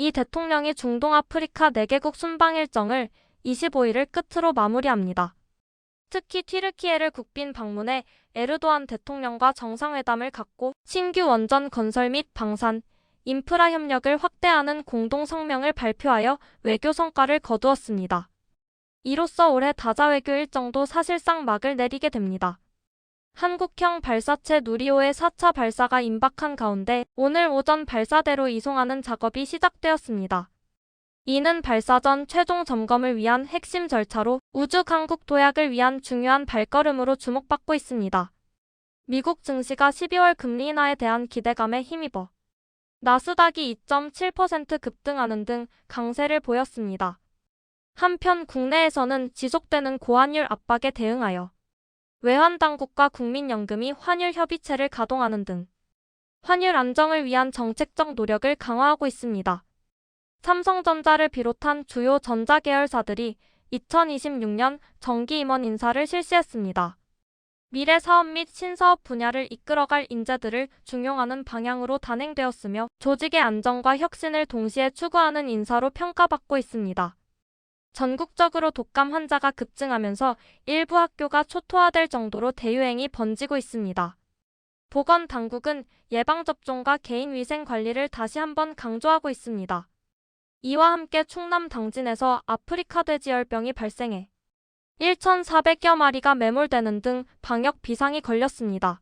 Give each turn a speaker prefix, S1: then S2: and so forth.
S1: 이 대통령이 중동 아프리카 4개국 순방 일정을 25일을 끝으로 마무리합니다. 특히 튀르키예를 국빈 방문해 에르도안 대통령과 정상회담을 갖고 신규 원전 건설 및 방산, 인프라 협력을 확대하는 공동 성명을 발표하여 외교 성과를 거두었습니다. 이로써 올해 다자 외교 일정도 사실상 막을 내리게 됩니다. 한국형 발사체 누리호의 4차 발사가 임박한 가운데 오늘 오전 발사대로 이송하는 작업이 시작되었습니다. 이는 발사 전 최종 점검을 위한 핵심 절차로 우주 강국 도약을 위한 중요한 발걸음으로 주목받고 있습니다. 미국 증시가 12월 금리 인하에 대한 기대감에 힘입어 나스닥이 2.7% 급등하는 등 강세를 보였습니다. 한편 국내에서는 지속되는 고환율 압박에 대응하여 외환당국과 국민연금이 환율 협의체를 가동하는 등 환율 안정을 위한 정책적 노력을 강화하고 있습니다. 삼성전자를 비롯한 주요 전자계열사들이 2026년 정기 임원 인사를 실시했습니다. 미래 사업 및 신사업 분야를 이끌어갈 인재들을 중용하는 방향으로 단행되었으며 조직의 안정과 혁신을 동시에 추구하는 인사로 평가받고 있습니다. 전국적으로 독감 환자가 급증하면서 일부 학교가 초토화될 정도로 대유행이 번지고 있습니다. 보건 당국은 예방접종과 개인위생 관리를 다시 한번 강조하고 있습니다. 이와 함께 충남 당진에서 아프리카 돼지열병이 발생해 1,400여 마리가 매몰되는 등 방역 비상이 걸렸습니다.